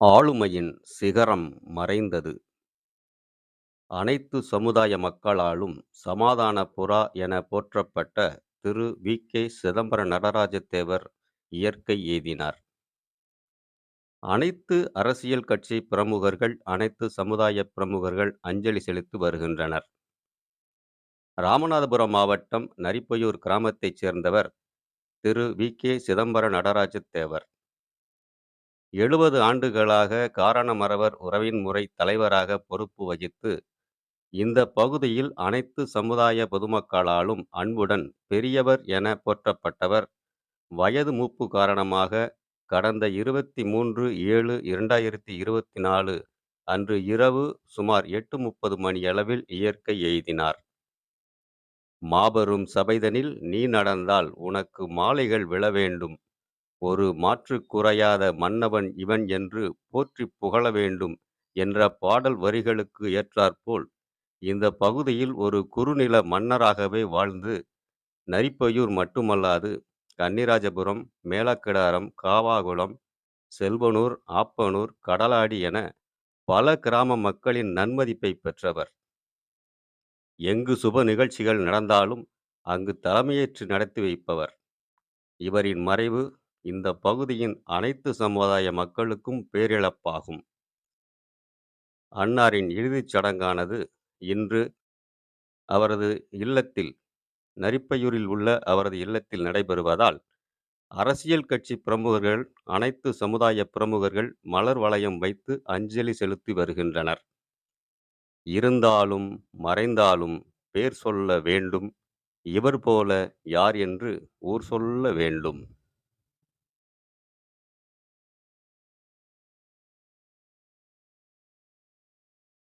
ஆளுமையின் சிகரம் மறைந்தது. அனைத்து சமுதாய மக்களாலும் சமாதான புறா என போற்றப்பட்ட திரு வி. கே. சிதம்பர நடராஜத்தேவர் இயற்கை எய்தினார். அனைத்து அரசியல் கட்சி பிரமுகர்கள், அனைத்து சமுதாய பிரமுகர்கள் அஞ்சலி செலுத்தி வருகின்றனர். ராமநாதபுரம் மாவட்டம் நரிப்பையூர் கிராமத்தைச் சேர்ந்தவர் திரு வி. கே. சிதம்பர நடராஜ தேவர். எழுபது ஆண்டுகளாக காரணமறவர் உறவின்முறை தலைவராக பொறுப்பு வகித்து, இந்த பகுதியில் அனைத்து சமுதாய பொதுமக்களாலும் அன்புடன் பெரியவர் என போற்றப்பட்டவர். வயது மூப்பு காரணமாக கடந்த இருபத்தி மூன்று ஏழு இரண்டாயிரத்தி இருபத்தி நாலு அன்று இரவு சுமார் எட்டு முப்பது மணியளவில் இயற்கை எய்தினார். மாபெரும் சபைதனில் நீ நடந்தால் உனக்கு மாலைகள் விழ வேண்டும். ஒரு மாற்று குறையாத மன்னவன் இவன் என்று போற்றிப் புகழ வேண்டும் என்ற பாடல் வரிகளுக்கு ஏற்றாற்போல், இந்த பகுதியில் ஒரு குறுநில மன்னராகவே வாழ்ந்து, நரிப்பையூர் மட்டுமல்லாது கன்னிராஜபுரம், மேலக்கிடாரம், காவாகுளம், செல்வனூர், ஆப்பனூர், கடலாடி என பல கிராம மக்களின் நன்மதிப்பை பெற்றவர். எங்கு சுப நிகழ்ச்சிகள் நடந்தாலும் அங்கு தலைமையேற்று நடத்தி வைப்பவர். இவரின் மறைவு இந்த பகுதியின் அனைத்து சமுதாய மக்களுக்கும் பேரிழப்பாகும். அன்னாரின் இறுதிச் சடங்கானது இன்று அவரது இல்லத்தில் நரிப்பையூரில் உள்ள அவரது இல்லத்தில் நடைபெறுவதால், அரசியல் கட்சி பிரமுகர்கள், அனைத்து சமுதாய பிரமுகர்கள் மலர் வளையம் வைத்து அஞ்சலி செலுத்தி வருகின்றனர். இருந்தாலும் மறைந்தாலும் பேர் சொல்ல வேண்டும் இவர் போல யார் என்று ஊர் சொல்ல வேண்டும்.